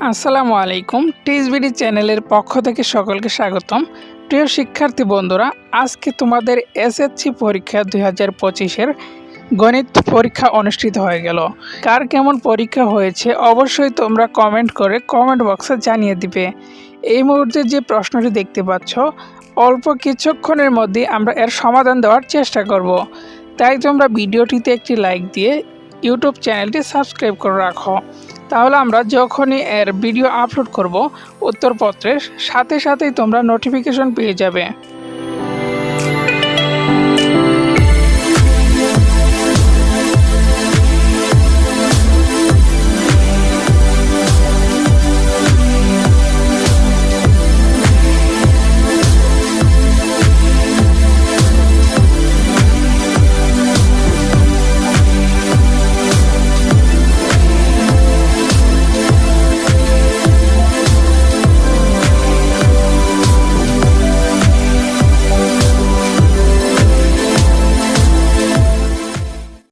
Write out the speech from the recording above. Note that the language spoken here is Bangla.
আসসালামু আলাইকুম। টিএসবিডি চ্যানেলের পক্ষ থেকে সকলকে স্বাগতম। প্রিয় শিক্ষার্থী বন্ধুরা, আজকে তোমাদের এসএসসি পরীক্ষা দুই হাজার পঁচিশের গণিত পরীক্ষা অনুষ্ঠিত হয়ে গেল। কার কেমন পরীক্ষা হয়েছে অবশ্যই তোমরা কমেন্ট করে কমেন্ট বক্সে জানিয়ে দিবে। এই মুহূর্তে যে প্রশ্নটি দেখতে পাচ্ছ, অল্প কিছুক্ষণের মধ্যে আমরা এর সমাধান দেওয়ার চেষ্টা করব। তাই তোমরা ভিডিওটিতে একটি লাইক দিয়ে ইউটিউব চ্যানেলটি সাবস্ক্রাইব করে রাখো। তাহলে আমরা যখনই এর ভিডিও আপলোড করব উত্তরপত্রের সাথে সাথেই তোমরা নোটিফিকেশন পেয়ে যাবে।